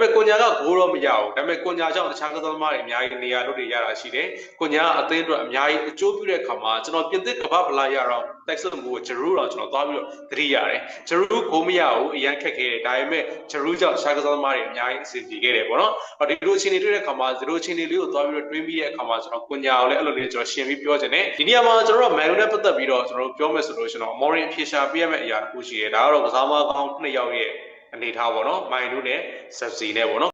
ပေမဲ့ကွန်ညာကဂိုးတော့မရဘူးဒါပေမဲ့ကွန်ညာကြောင့်တခြားကစားသမားတွေအများကြီးနေရာလွတ်တွေရတာရှိတယ်ကွန်ညာကအသင်းအတွက်အများကြီးအကျိုးပြုတဲ့အခါမှာကျွန်တော်ပြင်သစ်ကမ္ဘာဗလာရတော့တိုက်စစ်မှုကိုဂျရူးတော့ကျွန်တော်သွားပြီးတော့သတိရတယ်ဂျရူးဂိုးမရဘူးအရန်ခက်ခဲတယ်ဒါပေမဲ့ဂျရူးကြောင့်တခြားကစားသမားတွေအများကြီးအဆင်ပြေခဲ့တယ်ပေါ့နော်ဟောဒီလိုအခြေအနေတွေ့တဲ့အခါမှာဇီရိုအခြေအနေလေးကိုသွားပြီးတော့တွေးပြီးတဲ့အခါမှာကျွန်တော်ကွန်ညာကိုလည်းအဲ့လိုလေးကျွန်တော်ရှင်းပြီးပြောချင်တယ်ဒီနေရာမှာကျွန်တော်တို့မန်ယူနဲ့ပတ်သက်ပြီးတော့ကျွန်တော်တို့ပြောမယ်ဆိုလို့ကျွန်တော်မော်ရင်အဖြေရှာပြရမယ့်အရာတစ်ခုရှိတယ်ဒါကတော့ကစားသမားကောင်းနှစ်ယောက်ရဲ့ အနေထားပေါ့နော်မိုင်နူးနဲ့ဇက်စီနဲ့ပေါ့နော်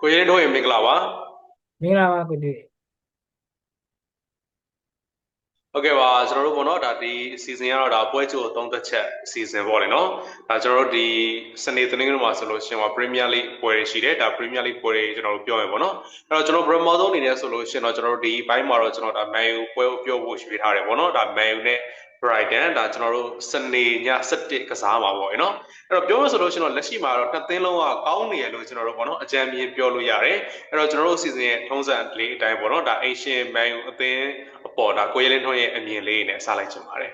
ကိုရင်တို့ရင်မင်္ဂလာပါမင်္ဂလာပါကိုတွေ့ ဟုတ်ကဲ့ပါကျွန်တော်တို့ပေါ့နော်ဒါဒီအစီအစဉ်ကတော့ဒါပွဲချိုသုံးသက်ချက်အစီအစဉ်ပေါ့လေနော်ဒါကျွန်တော်တို့ဒီစနေသတင်းတွေမှာဆိုလို့ရှိရင်ပါ Premier League ပွဲတွေရှိတယ်ဒါ Premier League ပွဲတွေကျွန်တော်တို့ပြောမယ်ပေါ့နော်အဲ့တော့ကျွန်တော်ပထမဆုံးအနေနဲ့ဆိုလို့ရှိရင်တော့ကျွန်တော်တို့ဒီဘိုင်းမှာတော့ကျွန်တော်ဒါ Man U ပွဲကိုပြောဖို့ရွှေ့ထားတယ်ပေါ့နော်ဒါ Man U နဲ့ Brighton ဒါကျွန်တော်တို့စနေည7ကစားမှာပေါ့နော်အဲ့တော့ပြောမှဆိုလို့ရှိရင်တော့လက်ရှိမှာတော့နှစ်သင်းလုံးကကောင်းနေရလို့ကျွန်တော်တို့ပေါ့နော်အကြံမြင်ပြောလို့ရတယ်အဲ့တော့ကျွန်တော်တို့စီစဉ်ရဲ့ထုံးစံလေးအတိုင်းပေါ့နော်ဒါ Asian Man U အသင်းအ ပေါ်ဒါကိုရဲလင်းထွန်းရဲ့အမြင်လေးနဲ့စားလိုက်ချင်ပါတယ်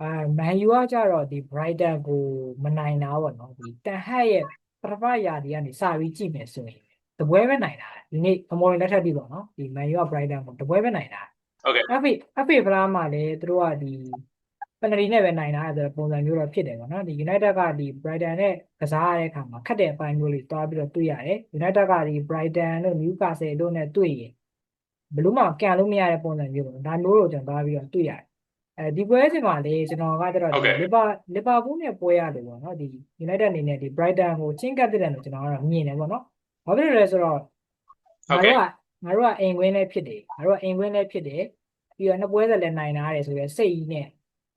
အာမန်ယူကကြတော့ဒီ Brighton ကိုမနိုင်တာပေါ့နော်ဒီတန်ဟတ်ရဲ့ပထမရာဒီကနေစပြီးကြည့်မယ်ဆိုရင်တပွဲပဲနိုင်တာဒီနေ့အမော်ရင်လက်ထက်ပြီးပေါ့နော်ဒီမန်ယူက Brighton ကိုတပွဲပဲနိုင်တာဟုတ်ကဲ့အဖေအဖေဖလားမှာလည်းသူတို့ကဒီပန်နရီနဲ့ပဲနိုင်တာဆိုတော့ပုံစံမျိုးတော့ဖြစ်တယ်ပေါ့နော်ဒီ United ကဒီ Brighton နဲ့ကစားရတဲ့အခါမှာခက်တဲ့အပိုင်းမျိုးလေးတွားပြီးတော့တွေ့ရတယ် United ကဒီ Brighton တို့ Newcastle တို့နဲ့တွေ့ရင် ဘယ်လို့မှကန်လို့မရတဲ့ပုံစံမျိုးပေါ့နော်ဒါမျိုးကိုကျွန်တော်တွားပြီးတော့တွေ့ရတယ်အဲဒီပွဲစဉ်မှာလေကျွန်တော်ကကျတော့ဒီလီဗာလီဗာပူးနဲ့ပွဲရတယ်ပေါ့နော်ဒီ United အနေနဲ့ဒီ Brighton ကိုချင်းကပ်တဲ့တယ်လို့ကျွန်တော်ကတော့မြင်တယ်ပေါ့နော်ဘာဖြစ်လို့လဲဆိုတော့ဟုတ်ငါကဲ့တို့ကငါတို့ကအိမ်ကွင်းလည်းဖြစ်တယ်ငါတို့ကအိမ်ကွင်းလည်းဖြစ်တယ်ပြီးတော့နှစ်ပွဲဆက်လည်းနိုင်လာရတယ်ဆိုရယ်စိတ်ကြီးနဲ့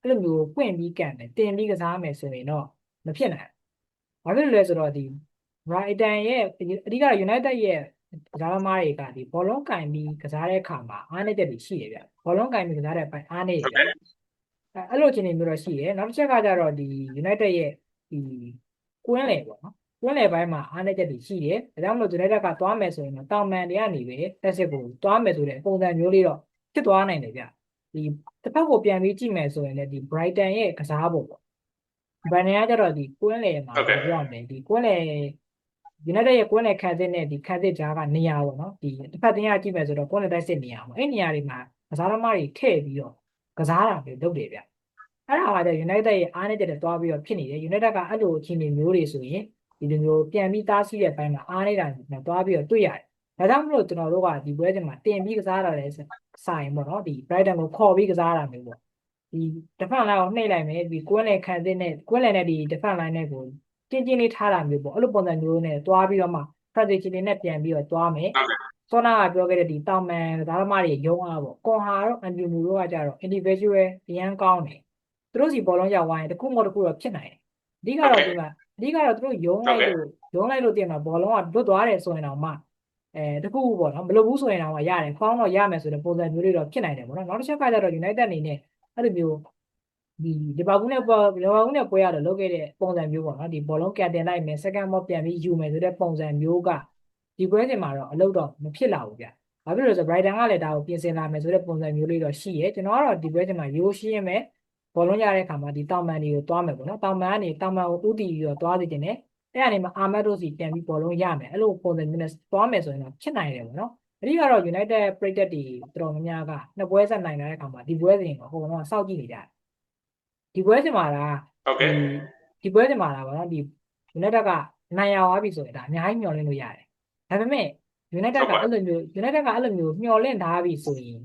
အဲ့လိုမျိုးပွင့်ပြီးကန်တယ်တင်ပြီးကစားမယ်ဆိုရင်တော့မဖြစ်နိုင်ဘူးဘာဖြစ်လို့လဲဆိုတော့ဒီ Brighton ရဲ့အဓိက United ရဲ့ ကစားသမားတွေကဒီဘောလုံးကင်ပြီးကစားတဲ့အခါမှာအားနည်းချက်တွေရှိတယ်ဗျဘောလုံးကင်ပြီးကစားတဲ့အပိုင်းအားနည်းတယ်ဗျအဲအဲ့လိုအခြေအနေမျိုးတော့ရှိတယ်နောက်တစ်ချက်ကကြတော့ဒီ United ရဲ့ဒီကွင်းလေပေါ့နော်ကွင်းလေဘိုင်းမှာအားနည်းချက်တွေရှိတယ်ဒါကြောင့်မလို့ United ကသွားမယ်ဆိုရင်တော့တောင်မန်တွေကနေပဲတက်စစ်ကိုသွားမယ်ဆိုတဲ့ပုံစံမျိုးလေးတော့ဖြစ်သွားနိုင်တယ်ဗျဒီတစ်ဖက်ကိုပြန်ပြီးကြည့်မယ်ဆိုရင်လည်းဒီ Brighton ရဲ့ကစားပုံပေါ့ Brighton ကကြတော့ဒီကွင်းလေမှာဟုတ်ကဲ့ပြောရမယ်ဒီကွင်းလေ United ရဲ့ကွင်းလေခန်းစစ်နဲ့ဒီခန်းစစ်ကြားကနေရာပေါ့နော်ဒီတစ်ဖက်တင်းကကြည့်မယ်ဆိုတော့ကွင်းလေတိုက်စစ်နေရာပေါ့အဲ့နေရာတွေမှာကစားသမားတွေထည့်ပြီးတော့ကစားတာမျိုးလုပ်တယ်ဗျအဲ့ဒါကကြ United ရဲ့အားနဲ့တက်တက်သွားပြီးတော့ဖြစ်နေတယ် United ကအဲ့လိုအခြေအနေမျိုးတွေဆိုရင်ဒီလိုမျိုးပြန်ပြီးတားဆီးတဲ့ဘက်မှာအားနေတာနဲ့သွားပြီးတော့တွေ့ရတယ်။ဒါကြောင့်မလို့ကျွန်တော်တို့ကဒီပွဲစဉ်မှာတင်ပြီးကစားတာလဲဆိုင်ပေါ့နော်ဒီ Brighton ကိုခေါ်ပြီးကစားတာမျိုးပေါ့။ဒီ defense line ကိုနှိပ်လိုက်မယ်ဒီကွင်းလေခံတဲ့နဲ့ကွင်းလေနဲ့ဒီ defense line နဲ့ကို တင်းတင်းလေးထားတာမျိုးပေါ့အဲ့လိုပုံစံမျိုးနဲ့သွားပြီးတော့မှ strategy တွေနဲ့ပြန်ပြီးတော့သွားမယ်ဟုတ်ကဲ့။စောနာကပြောခဲ့တဲ့ဒီတောင်မန်ကစားသမားတွေရုံးအားပေါ့။ကွန်ဟာတော့အန်ဒီမူတို့ကကြတော့ individual အရန်ကောင်းတယ်။သူတို့စီဘောလုံးရောက်သွားရင်တစ်ခုမဟုတ်တစ်ခုတော့ဖြစ်နိုင်တယ်အဓိကတော့ဒီမှာအဓိကတော့သူတို့ယုံလိုက်လို့ယုံလိုက်လို့တင်မှာဘောလုံးကလွတ်သွားတယ်ဆိုရင်တော့မှအဲတစ်ခုခုပေါ့နော်မလွတ်ဘူးဆိုရင်တော့မှရတယ်ဖောင်းတော့ရမယ်ဆိုတဲ့ပုံစံမျိုးလေးတော့ဖြစ်နိုင်တယ်ပေါ့နော်နောက်တစ်ချက်ကကျတော့ United အနေနဲ့အဲ့လိုမျိုး ဒီလီဗာပူးနဲ့ပွဲလီဗာပူးနဲ့ပွဲရတယ်လုပ်ခဲ့တဲ့ပုံစံမျိုးပေါ့နော်ဒီဘောလုံးကန်တင်လိုက်မယ် second ball ပြန်ပြီးယူမယ်ဆိုတဲ့ပုံစံမျိုးကဒီပွဲစဉ်မှာတော့အလုပ်တော့မဖြစ်လာဘူးဗျဘာဖြစ်လို့လဲဆိုတော့ Brighton ကလည်းဒါကိုပြင်ဆင်လာမယ်ဆိုတဲ့ပုံစံမျိုးလေးတော့ရှိရဲကျွန်တော်ကတော့ဒီပွဲစဉ်မှာရိုးရှင်းရမယ်ဘောလုံးရတဲ့အခါမှာဒီတောင်မန်တွေကိုသွားမယ်ပေါ့နော်တောင်မန်ကနေတောင်မန်ကိုဥတီပြီးတော့သွားစေချင်တယ်အဲ့ကနေမှအာမတ်တို့စီပြန်ပြီးဘောလုံးရမယ်အဲ့လိုပုံစံမျိုးနဲ့သွားမယ်ဆိုရင်တော့ဖြစ်နိုင်တယ်ပေါ့နော်အဓိကတော့ United ပရိသတ်တွေတော်တော်များများကနှစ်ပွဲဆက်နိုင်လာတဲ့အခါမှာဒီပွဲစဉ်ကိုဟိုကောင်ကစောင့်ကြည့်နေကြတယ် ဒီပွဲစဉ်မှာဒါဟုတ်ကဲ့ဒီပွဲစဉ်မှာဒါပေါ့နော်ဒီ United ကနိုင်ရသွားပြီဆိုရင်ဒါအများကြီးမျှော်လင့်လို့ရတယ်ဒါပေမဲ့ United ကအဲ့လိုမျိုး United ကအဲ့လိုမျိုးမျှော်လင့်ထားပြီဆိုရင်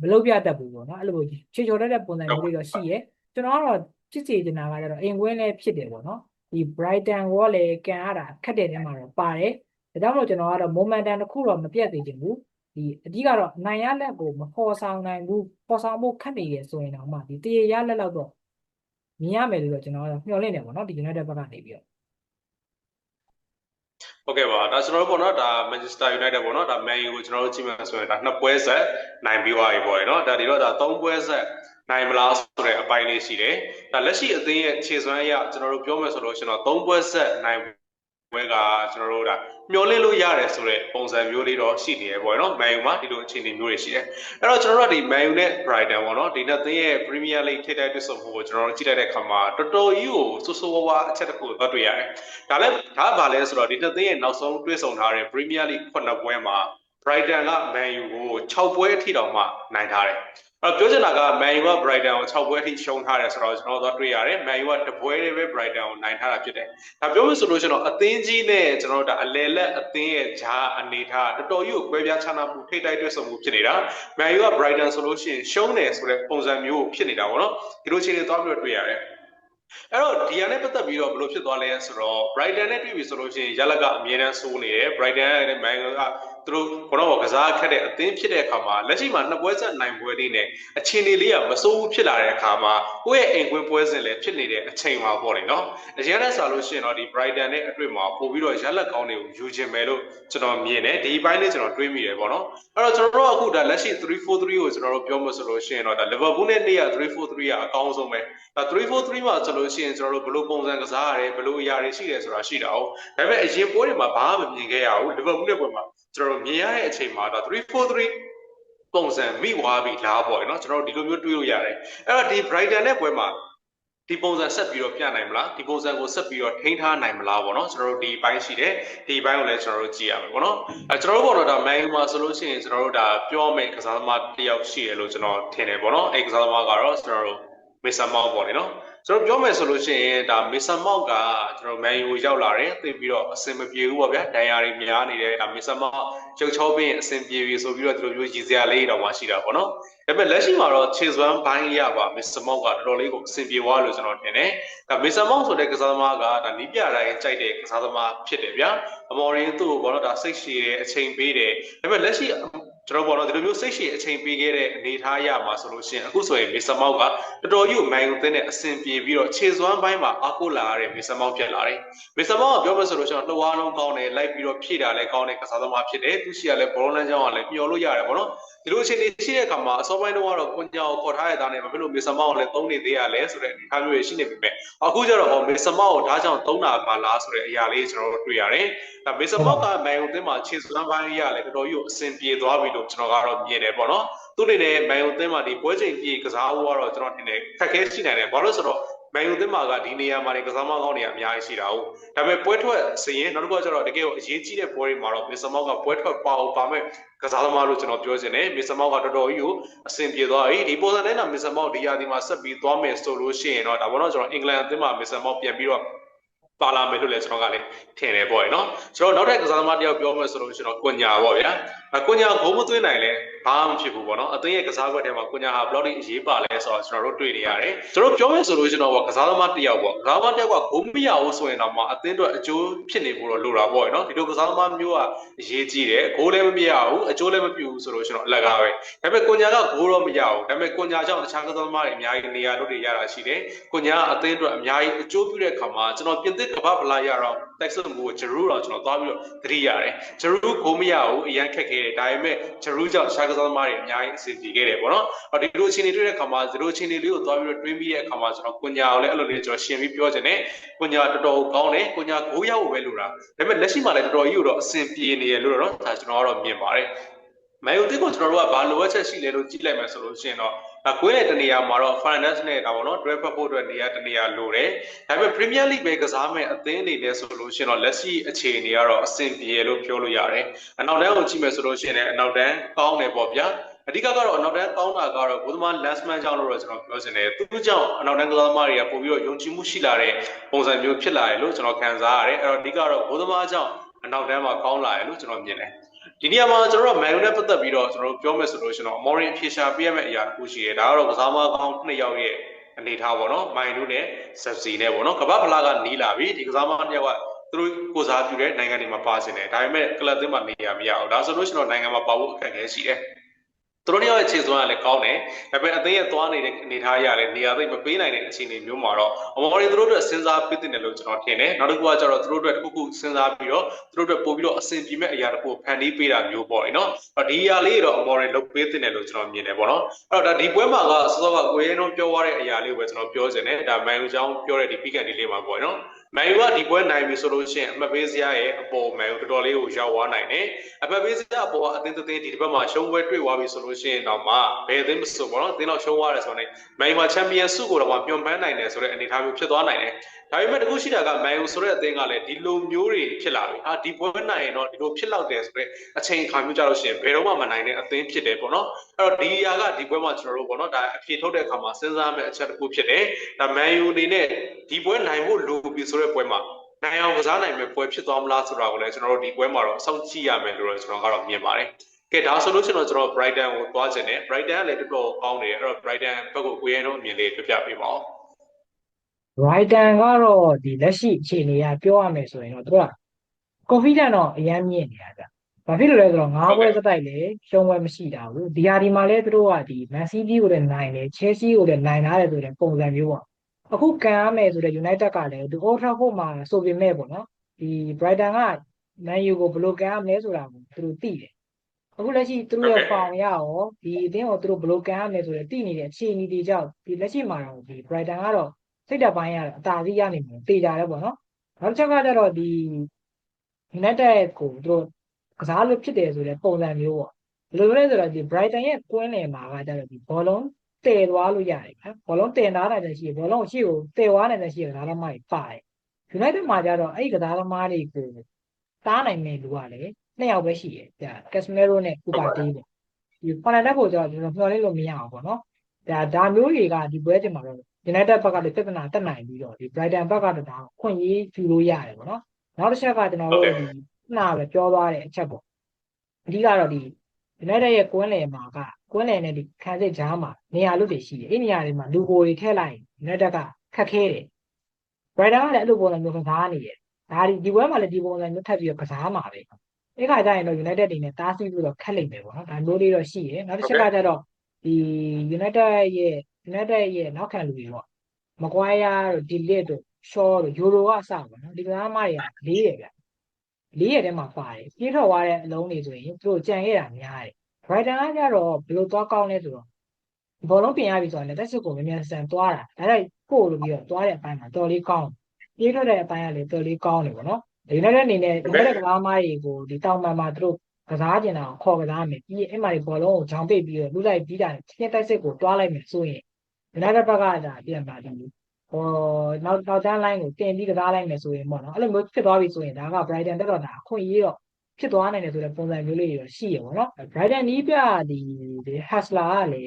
မလုပ်ပြတတ်ဘူးပေါ့နော်အဲ့လိုမျိုးချေချော်တတ်တဲ့ပုံစံမျိုးလေးတော့ရှိရဲကျွန်တော်ကတော့ဖြစ်စီချင်တာကကျတော့အိမ်ကွင်းလည်းဖြစ်တယ်ပေါ့နော်ဒီ Brighton ကိုလည်းကန်ရတာခက်တဲ့တဲမှာတော့ပါတယ်ဒါကြောင့်မို့ကျွန်တော်ကတော့ momentum တစ်ခုတော့မပြတ်သေးချင်ဘူးဒီအဓိကတော့အနိုင်ရလက်ကိုမဖော်ဆောင်နိုင်ဘူးပေါ်ဆောင်ဖို့ခက်နေရဆိုရင်တော့မှဒီတရေရလက်လောက်တော့ မြင်ရမယ်လို့တော့ကျွန်တော်ကတော့မျှော်လင့်တယ်ပေါ့နော်ဒီ United ဘက်ကနေပြီးတော့ဟုတ်ကဲ့ပါဒါကျွန်တော်တို့ပေါ့နော်ဒါ Manchester United ပေါ့နော်ဒါ Man U ကိုကျွန်တော်တို့ကြည့်မှဆိုရင်ဒါနှစ်ပွဲဆက်နိုင်ပြီးသွားပြီပေါ့လေနော်ဒါဒီတော့ဒါသုံးပွဲဆက်နိုင်မလားဆိုတဲ့အပိုင်းလေးရှိတယ်ဒါလက်ရှိအသင်းရဲ့ခြေစွမ်းအရကျွန်တော်တို့ပြောမယ်ဆိုလို့ရှင်တော့သုံးပွဲဆက်နိုင် ပွဲကကျွန်တော်တို့ဒါမျောလင့်လို့ရတယ်ဆိုတဲ့ပုံစံမျိုးလေးတော့ရှိနေရပေါ့နော်မန်ယူမှာဒီလိုအခြေအနေမျိုးတွေရှိတယ်အဲ့တော့ကျွန်တော်တို့ကဒီမန်ယူနဲ့ Brighton ပေါ့နော်ဒီနှစ်သင်းရဲ့ Premier League ထိပ်တိုက်တွေ့ဆုံမှုကိုကျွန်တော်တို့ကြည့်လိုက်တဲ့အခါမှာတော်တော်ကြီးကိုစိုးစိုးဝါးဝါအချက်တစ်ခုသွားတွေ့ရတယ်ဒါလည်းဒါကဘာလဲဆိုတော့ဒီနှစ်သင်းရဲ့နောက်ဆုံးတွေ့ဆုံထားတဲ့ Premier League ခုနှစ်ပွဲမှာ Brighton က Man U ကို6ပွဲအထိတောင်မှနိုင်ထားတယ် အဲ့တော့ပြောချင်တာက Man U က Brighton ကို6ပွဲအထိရှုံးထားတယ်ဆိုတော့ကျွန်တော်တို့တွေ့ရတယ် Man U ကတပွဲလေးပဲ Brighton ကိုနိုင်ထားတာဖြစ်တယ်ဒါပြောလို့ဆိုလို့ရှိရင်တော့အသင်းကြီးနဲ့ကျွန်တော်တို့ဒါအလဲလက်အသင်းရဲ့ဂျာအနေထားတော်တော်ကြီးကိုကွဲပြားခြားနားမှုထိတ်တိုက်တွေ့ဆုံမှုဖြစ်နေတာ Man U က Brighton ဆိုလို့ရှိရင်ရှုံးတယ်ဆိုတဲ့ပုံစံမျိုးဖြစ်နေတာပေါ့နော်ဒီလိုအခြေအနေသွားပြီးတော့တွေ့ရတယ်အဲ့တော့ဒီဟာနဲ့ပတ်သက်ပြီးတော့ဘယ်လိုဖြစ်သွားလဲဆိုတော့ Brighton နဲ့တွေ့ပြီဆိုလို့ရှိရင်ရလကအမြဲတမ်းစိုးနေတယ် Brighton နဲ့ Man U က သူတို့ဘတော့ကစားခက်တဲ့အသင်းဖြစ်တဲ့အခါမှာလက်ရှိမှာနှစ်ပွဲဆက်နိုင်ပွဲလေးနဲ့အခြေအနေလေးကမစိုးဘူးဖြစ်လာတဲ့အခါမှာကိုယ့်ရဲ့အိမ်ကွင်းပွဲစဉ်လည်းဖြစ်နေတဲ့အချိန်မှာပေါ့လေနော်အရင်ကဆိုလို့ရှိရင်တော့ဒီ Brighton နဲ့အတွေ့မှာပို့ပြီးတော့ရလက်ကောင်းတွေကိုယူခြင်းပဲလို့ကျွန်တော်မြင်တယ်ဒီဘိုင်းလေးကျွန်တော်တွေးမိတယ်ပေါ့နော်အဲ့တော့ကျွန်တော်တို့အခုဒါလက်ရှိ343ကိုကျွန်တော်တို့ပြောမှဆိုလို့ရှိရင်တော့ဒါ Liverpool နဲ့နေရ343ကအကောင်းဆုံးပဲဒါ343မှာဆိုလို့ရှိရင်ကျွန်တော်တို့ဘယ်လိုပုံစံကစားရတယ်ဘယ်လိုအရာတွေရှိတယ်ဆိုတာရှိတာ哦ဒါပေမဲ့အရင်ပွဲတွေမှာဘာမှမမြင်ခဲ့ရဘူး Liverpool နဲ့ပွဲမှာ ကျွန်တော်တို့မြင်ရတဲ့အချိန်မှာဒါ343ပုံစံမိသွားပြီလားပေါ့နော်ကျွန်တော်တို့ဒီလိုမျိုးတွေးလို့ရတယ်အဲ့တော့ဒီ Brighton နဲ့ပွဲမှာဒီပုံစံဆက်ပြီးတော့ပြနိုင်မလားဒီပုံစံကိုဆက်ပြီးတော့ထိန်းထားနိုင်မလားပေါ့နော်ကျွန်တော်တို့ဒီဘိုင်းရှိတယ်ဒီဘိုင်းကိုလည်းကျွန်တော်တို့ကြည့်ရမယ်ပေါ့နော်အဲကျွန်တော်တို့ပေါ့တော့ဒါမန်ယူမှာဆိုလို့ရှိရင်ကျွန်တော်တို့ဒါပြောမယ်ကစားသမားတစ်ယောက်ရှိရလို့ကျွန်တော်ထင်တယ်ပေါ့နော်အဲကစားသမားကတော့ကျွန်တော်တို့မစ္စမောက်ပေါ့လေနော် ကျွန်တော်ပြောမယ်ဆိုလို့ရှိရင်ဒါမစ္စမောက်ကကျွန်တော်မန်ယူရောက်လာတယ်သိပြီးတော့အဆင်မပြေဘူးပေါ့ဗျာဒဏ်ရာတွေများနေတယ်ဒါမစ္စမောက်ကျုပ်ချောပင်းအဆင်ပြေပြီဆိုပြီးတော့ဒီလိုမျိုးရည်စရာလေးတော့မှရှိတာပေါ့နော်ဒါပေမဲ့လက်ရှိမှာတော့ခြေစွမ်းဘိုင်းရပါမစ္စမောက်ကတော်တော်လေးကိုအဆင်ပြေသွားလို့ကျွန်တော်ထင်တယ်ဒါမစ္စမောက်ဆိုတဲ့ကစားသမားကဒါနီးပြတိုင်းကြိုက်တဲ့ကစားသမားဖြစ်တယ်ဗျာအမော်ရင်းသူ့ကိုဘောတော့ဒါစိတ်ရှည်တယ်အချိန်ပေးတယ်ဒါပေမဲ့လက်ရှိ ကျွန်တော်ဘောတော့ဒီလိုမျိုးစိတ်ရှည်အချိန်ပေးခဲ့တဲ့အနေထားရမှာဆိုလို့ရှိရင်အခုဆိုရင်မစ္စမောက်ကတော်တော်ကြီးကိုမိုင်ကိုသိတဲ့အဆင်ပြေပြီးတော့ခြေစွမ်းဘိုင်းမှာအကူလာရတဲ့မစ္စမောက်ဖြစ်လာတယ်မစ္စမောက်ကပြောမှဆိုလို့ရှိရင်လှဝါလုံးကောင်းတယ်လိုက်ပြီးတော့ဖြည့်တာလည်းကောင်းတဲ့ကစားသမားဖြစ်တယ်သူရှိရလဲဘောလုံးလမ်းကြောင်းကလည်းမျောလို့ရတယ်ဗောနော်ဒီလိုအခြေအနေရှိတဲ့အခါမှာအစောပိုင်းတုန်းကတော့ကွန်ကြောင်ကိုခေါ်ထားရတဲ့သားနဲ့မဖြစ်လို့မစ္စမောက်ကိုလည်းသုံးနေသေးရလဲဆိုတဲ့အနေအထားမျိုးတွေရှိနေပြီပဲအခုကျတော့ဟောမစ္စမောက်ကိုဒါကြောင့်သုံးတာပါလားဆိုတဲ့အရာလေးကျွန်တော်တို့တွေ့ရတယ်ဒါမစ္စမောက်ကမန်ယူအသင်းမှာခြေစွမ်းပိုင်းရလဲတော်တော်ကြီးကိုအဆင်ပြေသွားပြီလို့ကျွန်တော်ကတော့မြင်တယ်ပေါ့နော်သူအနေနဲ့မန်ယူအသင်းမှာဒီပွဲချိန်ပြေကစားဖို့ကတော့ကျွန်တော်ထင်တယ်ခက်ခဲရှိနိုင်တယ်ဘာလို့ဆိုတော့ မန်ယူသင်းမှာကဒီနေရာမှာနေကစားမကောင်းတွေအများကြီးရှိတာဟုတ်ဒါပေမဲ့ပွဲထွက်စရင်နောက်တစ်ခုကကျတော့တကယ်ကိုအရေးကြီးတဲ့ပွဲတွေမှာတော့မစ္စမောက်ကပွဲထွက်ပါအောင်ပါမဲ့ကစားသမားလို့ကျွန်တော်ပြောချင်တယ်မစ္စမောက်ကတော်တော်ကြီးကိုအဆင်ပြေသွားပြီဒီပုံစံနဲ့တော့မစ္စမောက်ဒီရာဒီမှာဆက်ပြီးသွားမယ်ဆိုလို့ရှိရင်တော့ဒါဘောတော့ကျွန်တော်အင်္ဂလန်အသင်းမှာမစ္စမောက်ပြန်ပြီးတော့ပါလာမယ်လို့လည်းကျွန်တော်ကလည်းထင်တယ်ပေါ့ရနော်ကျွန်တော်နောက်ထပ်ကစားသမားတယောက်ပြောမယ်ဆိုလို့ရှိရင်တော့ကွညာပေါ့ဗျာ ကွညာဂိုးမသွင်းနိုင်လဲဘာမှမဖြစ်ဘူးပေါ့နော်အသင်းရဲ့ကစားကွက်ထဲမှာကွညာဟာဘလောက်ထိအရေးပါလဲဆိုတော့ကျွန်တော်တို့တွေ့နေရတယ်ကျွန်တော်ပြောမယ်ဆိုလို့ရှိရင်တော့ကစားသမားတယောက်ပေါ့ကစားသမားတယောက်ကဂိုးမရဘူးဆိုရင်တော့မှအသင်းအတွက်အကျိုးဖြစ်နေဖို့တော့လိုတာပေါ့ရနော်ဒီလိုကစားသမားမျိုးကအရေးကြီးတယ်ဂိုးလည်းမရဘူးအကျိုးလည်းမပြုဘူးဆိုလို့ရှိရင်တော့အလကားပဲဒါပေမဲ့ကွညာကဂိုးတော့မရဘူးဒါပေမဲ့ကွညာကြောင့်တခြားကစားသမားတွေအများကြီးနေရာတို့တွေရတာရှိတယ်ကွညာကအသင်းအတွက်အများကြီးအကျိုးပြုတဲ့အခါမှာကျွန်တော်ပြင်သစ်ကမ္ဘာဖလားရတော့တိုက်စစ်မှုကိုဂျရူးတော့ကျွန်တော်သွားပြီးတော့သတိရတယ်ဂျရူးကိုမရဘူးအရန်ခက်ခဲတယ်ဒါပေမဲ့ဂျရူးကြောင့်ရှားကစားသမားတွေအများကြီးအဆင်ပြေခဲ့တယ်ပေါ့နော်ဒီလိုအခြေအနေတွေ့တဲ့အခါမှာဒီလိုအခြေအနေလေးကိုသွားပြီးတော့တွင်းပြီးတဲ့အခါမှာကျွန်တော်ကွညာကိုလည်းအဲ့လိုလေးကျွန်တော်ရှင်းပြီးပြောချင်တယ်ကွညာတော်တော်ကောင်းတယ်ကွညာကိုရောက်ဖို့ပဲလိုတာဒါပေမဲ့လက်ရှိမှာလည်းတော်တော်ကြီးကိုတော့အဆင်ပြေနေရလို့တော့ဒါကျွန်တော်ကတော့မြင်ပါတယ်မိုင်ယိုတစ်ကိုကျွန်တော်တို့ကဘာလိုအပ်ချက်ရှိလဲလို့ကြည့်လိုက်မယ်ဆိုလို့ရှိရင်တော့ ဒါကွင်းတဲ့တနေရာမှာတော့ finance နဲ့ဒါပေါ့နော် draft ဖတ်ဖို့အတွက်နေရာတနေရာလိုတယ်ဒါပေမဲ့ Premier League ပဲကစားမဲ့အသင်းအနေနဲ့ဆိုလို့ရှိရင်တော့လက်ရှိအခြေအနေကတော့အဆင်ပြေလို့ပြောလို့ရတယ်အနောက်တန်းကိုကြည့်မယ်ဆိုလို့ရှိရင်လည်းအနောက်တန်းကောင်းတယ်ပေါ့ဗျာအဓိကကတော့အနောက်တန်းကောင်းတာကတော့ဘုသမား last man ကြောင့်လို့တော့ကျွန်တော်ပြောချင်တယ်သူ့ကြောင့်အနောက်တန်းကစားသမားတွေကပို့ပြီးတော့ယုံကြည်မှုရှိလာတဲ့ပုံစံမျိုးဖြစ်လာတယ်လို့ကျွန်တော်ခံစားရတယ်အဲ့တော့အဓိကတော့ဘုသမားကြောင့်အနောက်တန်းမှာကောင်းလာတယ်လို့ကျွန်တော်မြင်တယ် ဒီနေရာမှာကျွန်တော်တို့မန်ယူနဲ့ပတ်သက်ပြီးတော့ကျွန်တော်တို့ပြောမယ်ဆိုလို့ရှိရင်တော့အမော်ရင်ဖြေရှာပေးရမယ့်အရာတစ်ခုရှိတယ်ဒါကတော့ကစားမကောင်းနှစ်ယောက်ရဲ့အနေထားပေါ့နော်မိုင်တို့နဲ့ဆက်စီနဲ့ပေါ့နော်ကမ္ဘာဖလားကနီးလာပြီဒီကစားမနှစ်ယောက်ကသူတို့ကိုစားပြုတဲ့နိုင်ငံတွေမှာပါစင်တယ်ဒါပေမဲ့ကလပ်သင်းမှာနေရမရအောင်ဒါဆိုလို့ရှိရင်တော့နိုင်ငံမှာပါဖို့အခက်အခဲရှိတယ် သူတို့ရဲ့ခြေစွမ်းကလည်းကောင်းတယ်ဒါပေမဲ့အသင်းရဲ့သွားနေတဲ့အနေထားရလည်းနေရာသိမ့်မပေးနိုင်တဲ့အခြေအနေမျိုးမှာတော့အမော်ရီသူတို့အတွက်စဉ်းစားပေးတဲ့လို့ကျွန်တော်ထင်တယ်နောက်တစ်ခုကကျတော့သူတို့အတွက်တစ်ခုခုစဉ်းစားပြီးတော့သူတို့အတွက်ပို့ပြီးတော့အဆင်ပြေမဲ့အရာတစ်ခုဖန်တီးပေးတာမျိုးပေါ့နော်ဒီအရာလေးတော့အမော်ရီလုပ်ပေးတဲ့လို့ကျွန်တော်မြင်တယ်ပေါ့နော်အဲ့တော့ဒါဒီပွဲမှာကစောစောကကိုရဲနှုံးပြောသွားတဲ့အရာလေးကိုပဲကျွန်တော်ပြောချင်တယ်ဒါမန်ယူချောင်းပြောတဲ့ဒီပိကန်ဒီလေးမှာပေါ့နော် မန်ယူကဒီပွဲနိုင်ပြီဆိုလို့ရှိရင်အမှတ်ပေးစရာရဲ့အပေါ်မန်ယူတော်တော်လေးကိုရောက်သွားနိုင်တယ်အမှတ်ပေးစရာအပေါ်ကအသင်းသင်းဒီတစ်ပတ်မှာရှုံးပွဲတွေ့သွားပြီဆိုလို့ရှိရင်တော့မှဘယ်အသင်းမဆိုပေါ့နော်အသင်းတော့ရှုံးသွားတယ်ဆိုတော့မန်ယူမှာချန်ပီယံဆုကိုတော့မှညွန်ပန်းနိုင်တယ်ဆိုတဲ့အနေအထားမျိုးဖြစ်သွားနိုင်တယ်ဒါပေမဲ့တခုရှိတာကမန်ယူဆိုတဲ့အသင်းကလည်းဒီလိုမျိုးတွေဖြစ်လာပြီဟာဒီပွဲနိုင်ရင်တော့ဒီလိုဖြစ်လောက်တယ်ဆိုတဲ့အချိန်အခါမျိုးကြလို့ရှိရင်ဘယ်တော့မှမနိုင်တဲ့အသင်းဖြစ်တယ်ပေါ့နော်အဲ့တော့ဒီအရာကဒီပွဲမှာကျွန်တော်တို့ပေါ့နော်ဒါအဖြေထုတ်တဲ့အခါမှာစဉ်းစားမယ့်အချက်တစ်ခုဖြစ်တယ်ဒါမန်ယူအနေနဲ့ဒီပွဲနိုင်ဖို့လိုပြီဆိုတဲ့ပွဲမှာနိုင်အောင်ကစားနိုင်မယ့်ပွဲဖြစ်သွားမလားဆိုတာကိုလည်းကျွန်တော်တို့ဒီပွဲမှာတော့စောင့်ကြည့်ရမယ်လို့တော့ကျွန်တော်ကတော့မြင်ပါတယ်ကဲဒါဆိုလို့ရှိရင်တော့ကျွန်တော် Brighton ကိုသွားခြင်းတယ် Brighton ကလည်းတော်တော်ကောင်းတယ်အဲ့တော့ Brighton ဘက်ကိုကိုရဲတော့အမြင်လေးပြပြပေးပါဦး Brighton ကတော့ဒီလက်ရှိအခြေအနေကပြောရမယ်ဆိုရင်တော့သူက confidence တော့အရင်မြင့်နေတာဗျ။ဘာဖြစ်လို့လဲဆိုတော့၅ပွဲစတိုက်လေရှုံးပွဲမရှိတာဘူး။ဒီဟာဒီမှာလည်းသူတို့ကဒီ Man City ကိုလည်းနိုင်တယ် Chelsea ကိုလည်းနိုင်ထားတယ်ဆိုတဲ့ပုံစံမျိုးပေါ့။ အခုကန်ရမယ်ဆိုတဲ့ United ကလည်းဒီ Old Trafford မှာဆိုပေမဲ့ပေါ့နော်။ဒီ Brighton က Man U ကိုဘယ်လိုကန်ရမလဲဆိုတာကိုသူတို့သိတယ်။အခုလက်ရှိသူတို့ရဲ့ form ရရောဒီအသင်းကိုသူတို့ဘယ်လိုကန်ရမလဲဆိုတဲ့သိနေတဲ့အခြေအနေတွေကြောင့်ဒီလက်ရှိမှာတော့ဒီ Brighton ကတော့စိတ်ဓာတ်ပိုင်းကတော့အသာစီးရနေမှာတေးကြတယ်ပေါ့နော်နောက်တစ်ချက်ကကျတော့ဒီ United ကိုသူတို့ကစားလို့ဖြစ်တယ်ဆိုတဲ့ပုံစံမျိုးပေါ့ဘယ်လိုလဲဆိုတော့ဒီ Brighton ရဲ့ကွင်းလယ်မှာကကျတော့ဒီဘောလုံး တည်သွားလို့ရတယ်ဗျဘောလုံးတင်ထားနိုင်တဲ့ရှိဘောလုံးရှိကိုတည်သွားနိုင်တဲ့ရှိကစားသမားတွေပါတယ် United မှာကျတော့အဲ့ဒီကစားသမားတွေကိုတားနိုင်မဲ့လူကလည်းနှစ်ယောက်ပဲရှိတယ်ဗျ Casemiro နဲ့ Cooper Day ပေါ့ဒီ Fernandes ကိုကျတော့ကျွန်တော်မျှော်လင့်လို့မရအောင်ပေါ့နော်ဒါဒါမျိုးတွေကဒီပွဲချိန်မှာတော့ United ဘက်ကလည်းပြဿနာတက်နိုင်ပြီးတော့ဒီ Brighton ဘက်ကတော့ဒါခွင့်ရေးယူလို့ရတယ်ပေါ့နော်နောက်တစ်ချက်ကကျွန်တော်တို့ဒီနှာပဲပြောသွားတဲ့အချက်ပေါ့အဓိကတော့ဒီ United ရဲ့ကွင်းလယ်မှာကကွင်းလယ်နဲ့ဒီခံစစ်ကြားမှာနေရာလို့တွေရှိတယ်အဲ့နေရာတွေမှာလူကိုတွေထည့်လိုက် United ကခက်ခဲတယ် Brighton ကလည်းအဲ့လိုပုံစံမျိုးကစားနေတယ်ဒါဒီဒီပွဲမှာလည်းဒီပုံစံမျိုးထပ်ပြီးတော့ကစားမှာပဲအဲ့ခါကျရင်တော့ United တွေနဲ့တားဆီးပြီးတော့ခက်လိမ့်မယ်ပေါ့နော်ဒါမျိုးလေးတော့ရှိတယ်နောက်တစ်ချက်ကကျတော့ဒီ United ရဲ့ United ရဲ့နောက်ခံလူတွေပေါ့မကွိုင်းယာတို့ဒီလစ်တို့ရှောတို့ယူရိုကအစပေါ့နော်ဒီကစားမတွေကလေးရဗျ လေးရထဲမှာပါတယ်ပြေးထွက်သွားတဲ့အလုံးတွေဆိုရင်သူတို့ကြံခဲ့တာများတယ် Brighton ကကြတော့ဘယ်လိုသွားကောင်းလဲဆိုတော့ဘောလုံးပြင်ရပြီဆိုတော့လက်တက်စစ်ကိုမြန်မြန်ဆန်သွားတာဒါလိုက်ပို့လို့ပြီးတော့သွားတဲ့အပိုင်းမှာတော်လေးကောင်းပြေးထွက်တဲ့အပိုင်းကလည်းတော်လေးကောင်းတယ်ပေါ့နော် United အနေနဲ့ United ကစားမတွေကိုဒီတောင်ပံမှာသူတို့ကစားကျင်တာကိုခေါ်ကစားမယ်ပြီးရင်အဲ့မှာဒီဘောလုံးကိုဂျောင်ပိတ်ပြီးတော့လူလိုက်ပြီးတာချင်းတိုက်စစ်ကိုတွားလိုက်မယ်ဆိုရင် United ဘက်ကဒါပြန်ပါတယ် ဟိုနောက်နောက်တန်း line ကိုတင်ပြီးကစားလိုက်မယ်ဆိုရင်ပေါ့နော်အဲ့လိုမျိုးဖြစ်သွားပြီဆိုရင်ဒါက Brighton တက်တော့ဒါအခွင့်အရေးတော့ဖြစ်သွားနိုင်တယ်ဆိုတဲ့ပုံစံမျိုးလေးတွေတော့ရှိရပေါ့နော် Brighton နီးပြဒီဒီ Hustler ကလေ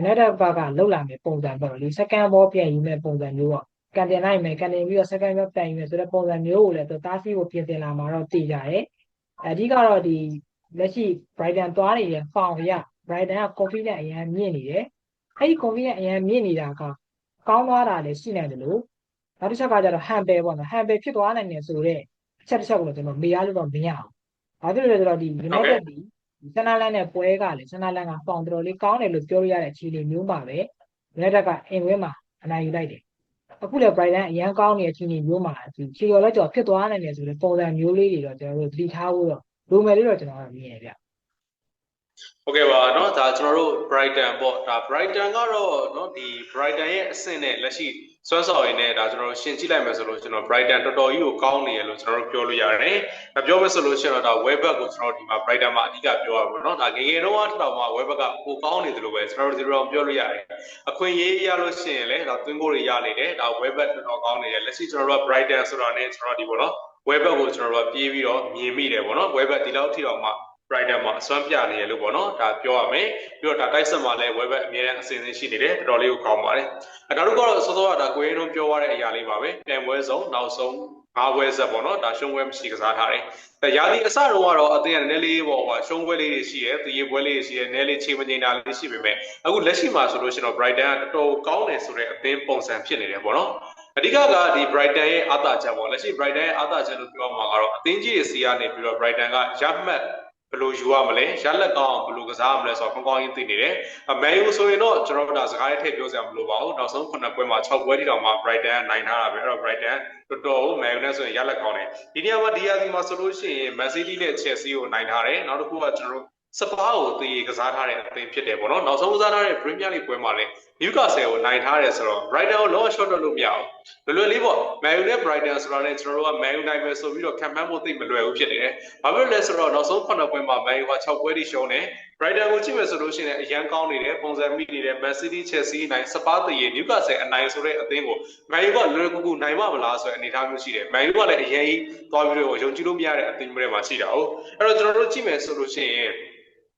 United ဘက်ကလောက်လာမယ်ပုံစံပေါ့နော်ဒီ second ball ပြန်ယူမဲ့ပုံစံမျိုးပေါ့ကန်တင်နိုင်မယ်ကန်တင်ပြီးတော့ second ball ပြန်ယူမယ်ဆိုတဲ့ပုံစံမျိုးကိုလည်းသူတားဆီးဖို့ပြင်ဆင်လာမှာတော့သိကြတယ်အဓိကတော့ဒီလက်ရှိ Brighton သွားနေတဲ့ form ရ Brighton က confidence အရင်မြင့်နေတယ်အဲ့ဒီ confidence အရင်မြင့်နေတာက ကောင်းသွားတာလည်းရှိနိုင်တယ်လို့နောက်တစ်ချက်ကကျတော့ handball ပေါ့နော် handball ဖြစ်သွားနိုင်တယ်ဆိုတော့အချက်တစ်ချက်ကိုလည်းကျွန်တော်မေးရလို့တော့မရအောင်။ဘာဖြစ်လို့လဲဆိုတော့ဒီ United ဒီဆန်နာလန်နဲ့ပွဲကလေဆန်နာလန်ကဖောင်တော်တော်လေးကောင်းတယ်လို့ပြောရတဲ့အခြေအနေမျိုးပါပဲ။ United ကအင်ဝင်းမှာအနိုင်ယူလိုက်တယ်။အခုလည်း Brighton အရန်ကောင်းနေတဲ့အခြေအနေမျိုးမှာဒီခြေတော်လက်ကျော်ဖြစ်သွားနိုင်တယ်ဆိုတဲ့ပုံစံမျိုးလေးတွေတော့ကျွန်တော်တို့သတိထားဖို့တော့လိုမယ်လို့တော့ကျွန်တော်ကမြင်ရဗျ။ ဟုတ်ကဲ့ပါเนาะဒါကျွန်တော်တို့ Brighton ပေါ့ဒါ Brighton ကတော့เนาะဒီ Brighton ရဲ့အဆင့်နဲ့လက်ရှိစွမ်းဆောင်ရည်နဲ့ဒါကျွန်တော်တို့ရှင်းကြည့်လိုက်မယ်ဆိုလို့ကျွန်တော် Brighton တော်တော်ကြီးကိုကောင်းနေရလို့ကျွန်တော်တို့ပြောလို့ရတယ်။ဒါပြောမယ်ဆိုလို့ရှိရင်တော့ဒါ Webback ကိုကျွန်တော်တို့ဒီမှာ Brighton မှာအဓိကပြောရမှာเนาะဒါငယ်ငယ်တုန်းကထောက်မှာ Webback ကကိုကောင်းနေတယ်လို့ပဲကျွန်တော်တို့ဒီလိုပြောလို့ရတယ်။အခွင့်အရေးရလို့ရှိရင်လည်းဒါသွင်းကိုတွေရနေတယ်ဒါ Webback တော်တော်ကောင်းနေတယ်လက်ရှိကျွန်တော်တို့က Brighton ဆိုတာနဲ့ကျွန်တော်ဒီပေါ့နော် Webback ကိုကျွန်တော်တို့ပြေးပြီးတော့မြင်မိတယ်ပေါ့နော် Webback ဒီလောက်ထိတော့မှ Brighton မှာအစွမ်းပြနေရလို့ပေါ့နော်ဒါပြောရမယ်ပြီးတော့ဒါတိုက်ဆက်မှာလည်း web အမြဲတမ်းအစင်စင်ရှိနေတယ်တော်တော်လေးကိုကောင်းပါတယ်အဲဒါတို့ကတော့စောစောကဒါကိုရင်းတို့ပြောရတဲ့အရာလေးပါပဲပြန်ပွဲဆုံးနောက်ဆုံးငါးပွဲဆက်ပေါ့နော်ဒါရှုံးပွဲမရှိကစားထားတယ်အဲရာသီအစတော့ကတော့အသင်းကနည်းလေးပေါ့ဟိုရှုံးပွဲလေးတွေရှိရဲတည်ပွဲလေးတွေရှိရဲနည်းလေးချိန်မငိန်တာလေးရှိပေမဲ့အခုလက်ရှိမှာဆိုလို့ရှိရင်တော့ Brighton ကတော်တော်ကောင်းတယ်ဆိုတဲ့အသင်းပုံစံဖြစ်နေတယ်ပေါ့နော်အဓိကကဒီ Brighton ရဲ့အာသာချက်ပေါ့လက်ရှိ Brighton ရဲ့အာသာချက်လို့ပြောမှာကတော့အသင်းကြီးရဲ့စီကနေပြီးတော့ Brighton ကရမှတ် ဘယ်လိုယူရမလဲရလက်ကောင်းဘယ်လိုကစားရမလဲဆိုတော့ကောင်းကောင်းရင်းသိနေတယ်။မန်ယူဆိုရင်တော့ကျွန်တော်တို့ဒါစကားလေးထည့်ပြောစရာမလိုပါဘူး။နောက်ဆုံး9ပွဲမှာ6ပွဲတိတောင်မှ Brighton နိုင်ထားတာပဲ။အဲ့တော့ Brighton တော်တော်မန်ယူနဲ့ဆိုရင်ရလက်ကောင်းတယ်။ဒီနေရာမှာဒီယာစီမှာဆိုလို့ရှိရင် Man City နဲ့ Chelsea ကိုနိုင်ထားတယ်။နောက်တစ်ခုကကျွန်တော်တို့ စပါးကိုတည်ကစားထားတဲ့အသင်းဖြစ်တယ်ပေါ့နော်နောက်ဆုံးကစားထားတဲ့ Premier League ပွဲမှာလည်း Newcastle ကိုနိုင်ထားတယ်ဆိုတော့ Brighton ကိုလော short တော့လို့မရဘူးလွယ်လွယ်လေးပေါ့ Man U နဲ့ Brighton ဆိုတာနဲ့ကျွန်တော်တို့က Man U နိုင်မယ်ဆိုပြီးတော့ခံမှန်းဖို့သိမလွယ်ဘူးဖြစ်နေတယ်ဘာဖြစ်လို့လဲဆိုတော့နောက်ဆုံး9ပွဲမှာ Man U က6ပွဲထိရှုံးတယ် Brighton ကိုကြည့်မယ်ဆိုလို့ရှိရင်အရန်ကောင်းနေတယ်ပုံစံမိနေတယ် Man City Chelsea နိုင်စပါးတည် Newcastle အနိုင်ဆိုတဲ့အသင်းကို Man U ကလွယ်ကူကူနိုင်မှာမလားဆိုတဲ့အနေအထားမျိုးရှိတယ် Man U ကလည်းအရင်ကြီးသွားပြီးတော့ယုံကြည်လို့မရတဲ့အသင်းမျိုးတွေမှာရှိတာဟုတ်အဲ့တော့ကျွန်တော်တို့ကြည့်မယ်ဆိုလို့ရှိရင်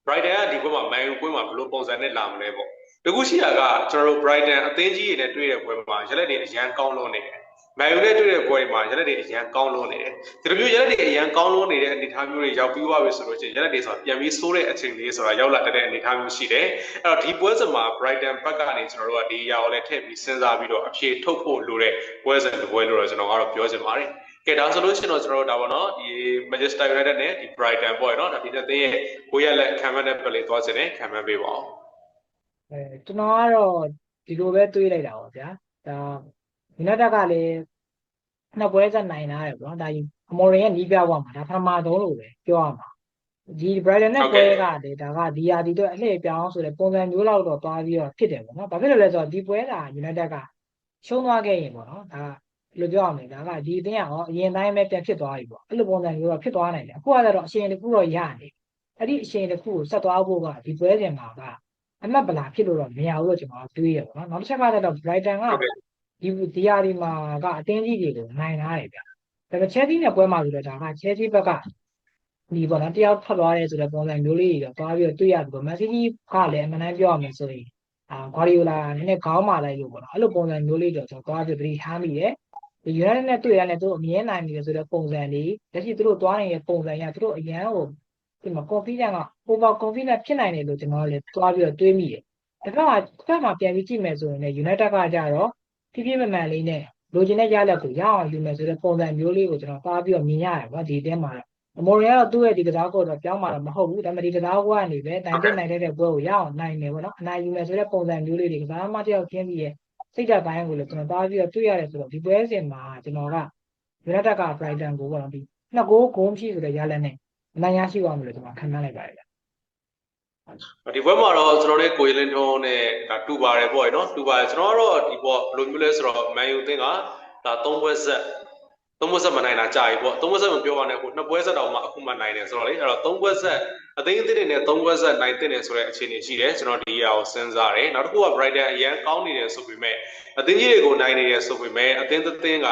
Brighton ကဒီဘက်မှာ Man U ပွဲမှာဘယ်လိုပုံစံနဲ့လာမလဲပေါ့တကူရှိတာကကျွန်တော်တို့ Brighton အသင်းကြီးတွေနဲ့တွေ့တဲ့ပွဲမှာရလက်တွေအရန်ကောင်းလွန်းနေတယ်။မန်ယူနဲ့တွေ့တဲ့ပွဲတွေမှာရလက်တွေအရန်ကောင်းလွန်းနေတယ်။ဒီလိုမျိုးရလက်တွေအရန်ကောင်းလွန်းနေတဲ့အနေအထားမျိုးတွေရောက်ပြီးသွားပြီဆိုလို့ရှိရင်ရလက်တွေဆိုပြန်ပြီးဆိုးတဲ့အချိန်လေးဆိုတာရောက်လာတဲ့အနေအထားမျိုးရှိတယ်။အဲ့တော့ဒီပွဲစဉ်မှာ Brighton ဘက်ကနေကျွန်တော်တို့ကဒီအရာကိုလည်းထည့်ပြီးစဉ်းစားပြီးတော့အဖြေထုတ်ဖို့လိုတဲ့ပွဲစဉ်တစ်ပွဲလို့တော့ကျွန်တော်ကတော့ပြောချင်ပါတယ်။ ကဲဒါဆိုလို့ရှိရင်တော့ကျွန်တော်တို့ဒါပေါ့နော်ဒီ Manchester United နဲ့ဒီ Brighton ပေါ့နော်ဒါဒီတဲ့ရဲ့ကိုရလက်ခံမှန်းတဲ့ပလေးသွားစင်နဲ့ခံမှန်းပေးပါအောင်အဲကျွန်တော်ကတော့ဒီလိုပဲတွေးလိုက်တာပါဗျာဒါယူနိုက်တက်ကလည်းနှစ်ပွဲဆက်နိုင်လာတယ်ပေါ့နော်ဒါအမော်ရင်ရဲ့နီးပြဘွားမှာဒါပထမဆုံးလို့ပဲပြောရမှာဒီ Brighton နဲ့ပွဲကလေဒါကဒီယာဒီတော့အလှည့်ပြောင်းဆိုတဲ့ပုံစံမျိုးလောက်တော့သွားပြီးတော့ဖြစ်တယ်ပေါ့နော်ဘာဖြစ်လို့လဲဆိုတော့ဒီပွဲကယူနိုက်တက်ကရှုံးသွားခဲ့ရင်ပေါ့နော်ဒါက ဘယ်လိုပြောရမလဲဒါကဒီအသင်းကရောအရင်တိုင်းပဲပြန်ဖြစ်သွားပြီပေါ့အဲ့လိုပုံစံမျိုးတော့ဖြစ်သွားနိုင်တယ်အခုကတော့အချိန်တစ်ခုတော့ရနေအဲ့ဒီအချိန်တစ်ခုကိုဆက်သွားဖို့ကဒီပွဲစဉ်မှာကအမတ်ဗလာဖြစ်လို့တော့မရဘူးလို့ကျွန်တော်တွေးရပါတော့နောက်တစ်ချက်ကကျတော့ Brighton ကဒီဒီယာဒီမှာကအတင်းကြီးတွေကိုနိုင်ထားတယ်ဗျဒါပေမဲ့ Chelsea နဲ့ပွဲမှာဆိုတော့ဒါက Chelsea ဘက်ကဒီပေါ့နော်တယောက်ထွက်သွားတယ်ဆိုတဲ့ပုံစံမျိုးလေးတွေတော့သွားပြီးတော့တွေ့ရပြီးတော့ Man City ကလည်းအမှန်တမ်းပြောရမယ်ဆိုရင်အာ Guardiola နည်းနည်းခေါင်းမာလိုက်လို့ပေါ့နော်အဲ့လိုပုံစံမျိုးလေးတော့ကျွန်တော်သွားပြီးသတိထားမိတယ် ဒီ United နဲ့တွေ့ရတယ်သူတို့အမြဲနိုင်နေတယ်ဆိုတဲ့ပုံစံလေးလက်ရှိသူတို့သွားနေတဲ့ပုံစံရသူတို့အရန်ကိုဒီမှာ confidence က over confidence ဖြစ်နိုင်တယ်လို့ကျွန်တော်လည်းသွားပြီးတော့တွေးမိတယ်။ဒါကတစ်ခါမှပြန်ပြီးကြည့်မယ်ဆိုရင်လည်း United ကကြတော့ဖြည်းဖြည်းမှန်မှန်လေးနဲ့လိုချင်တဲ့ရလက်ကိုရအောင်ယူမယ်ဆိုတဲ့ပုံစံမျိုးလေးကိုကျွန်တော်သွားပြီးတော့မြင်ရတယ်ကွာဒီတဲမှာတော့အမော်ရီကတော့သူ့ရဲ့ဒီကစားကိုတော့ပြောင်းမှာတော့မဟုတ်ဘူးဒါပေမဲ့ဒီကစားကိုကနေပဲတိုင်တက်နိုင်တဲ့ပွဲကိုရအောင်နိုင်တယ်ပေါ့နော်အနိုင်ယူမယ်ဆိုတဲ့ပုံစံမျိုးလေးတွေကစားမတယောက်ချင်းပြီးရဲ့ စိတ်ဓာတ်ပိုင်းကိုလည်းကျွန်တော်သွားပြီးတော့တွေ့ရတယ်ဆိုတော့ဒီပွဲစဉ်မှာကျွန်တော်က United က Brighton ကိုပေါ့နော်ဒီနှစ်ဂိုးဂိုးမရှိဆိုတဲ့ရလက်နဲ့အနိုင်ရရှိသွားမယ်လို့ကျွန်တော်ခံမှန်းလိုက်ပါတယ်ဗျဒီဘက်မှာတော့ကျွန်တော်တို့ကိုရီလင်းထုံးနဲ့ဒါတူပါတယ်ပေါ့နော်တူပါတယ်ကျွန်တော်ကတော့ဒီပေါ့ဘယ်လိုမျိုးလဲဆိုတော့မန်ယူအသင်းကဒါ၃ပွဲဆက် သုံးပွဲဆက်မနိုင်တာကြာပြီပေါ့သုံးပွဲဆက်မပြောပါနဲ့ဟိုနှစ်ပွဲဆက်တောင်မှအခုမှနိုင်တယ်ဆိုတော့လေအဲ့တော့သုံးပွဲဆက်အသိအသင်းတွေနဲ့သုံးပွဲဆက်နိုင်တဲ့နေဆိုတဲ့အခြေအနေရှိတယ်ကျွန်တော်ဒီအရာကိုစဉ်းစားတယ်နောက်တစ်ခုက Brighton အရန်ကောင်းနေတယ်ဆိုပေမဲ့အသင်းကြီးတွေကိုနိုင်နေတယ်ဆိုပေမဲ့အသင်းသင်းက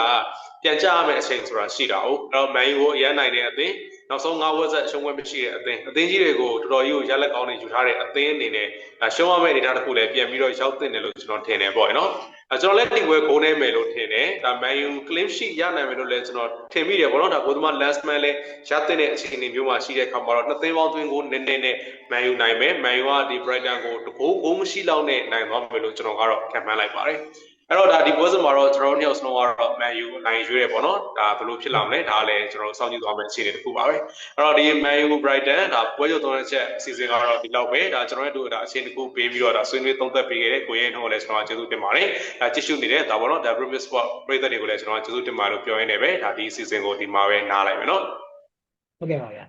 ပြန်ကြရမယ့်အချိန်ဆိုတာရှိတာဟုတ်အဲ့တော့ Man U ကိုအရန်နိုင်တဲ့အသင်း နောက်ဆုံး၅ဝက်ဆက်ရှုံးပွဲမရှိတဲ့အသင်းအသင်းကြီးတွေကိုတော်တော်ကြီးကိုရလက်ကောင်းနေယူထားတဲ့အသင်းအနေနဲ့ရှုံးရမယ့်အနေအထားတစ်ခုလည်းပြန်ပြီးတော့ရောက်တင်တယ်လို့ကျွန်တော်ထင်တယ်ပေါ့နော်အဲကျွန်တော်လည်းဒီပွဲဂိုးနေမယ်လို့ထင်တယ်ဒါ Man U clean sheet ရနိုင်မယ်လို့လည်းကျွန်တော်ထင်မိတယ်ပေါ့နော်ဒါကိုသမား last man လည်းရတဲ့တဲ့အခြေအနေမျိုးမှာရှိတဲ့အခါမှာတော့နှစ်သိန်းပေါင်းသွင်းကိုနည်းနည်းနဲ့ Man U နိုင်မယ် Man U ကဒီ Brighton ကိုတကိုးဂိုးမရှိလောက်နဲ့နိုင်သွားမယ်လို့ကျွန်တော်ကတော့ခံမှန်းလိုက်ပါတယ် အဲ့တော့ဒါဒီပွဲစဉ်မှာတော့ကျွန်တော်တို့နှစ်ယောက်စလုံးကတော့ Man U နိုင်ရွေးတယ်ပေါ့နော်ဒါဘယ်လိုဖြစ်လာမလဲဒါလည်းကျွန်တော်တို့စောင့်ကြည့်သွားမယ့်အခြေအနေတစ်ခုပါပဲအဲ့တော့ဒီ Man U Brighton ဒါပွဲချုပ်သုံးတဲ့ချက်အစီအစဉ်ကတော့ဒီလောက်ပဲဒါကျွန်တော်တို့ဒါအခြေအနေတစ်ခုပေးပြီးတော့ဒါဆွေးနွေးသုံးသပ်ပေးခဲ့တဲ့ကိုရဲနှုတ်ကိုလည်းကျွန်တော်ကျေးဇူးတင်ပါတယ်ဒါကြည့်ရှုနေတဲ့ဒါပေါ့နော်ဒါ Premier Sport ပရိသတ်တွေကိုလည်းကျွန်တော်ကျေးဇူးတင်ပါတယ်လို့ပြောရင်းနဲ့ပဲဒါဒီအစီအစဉ်ကိုဒီမှာပဲနားလိုက်မယ်နော်ဟုတ်ကဲ့ပါဗျာ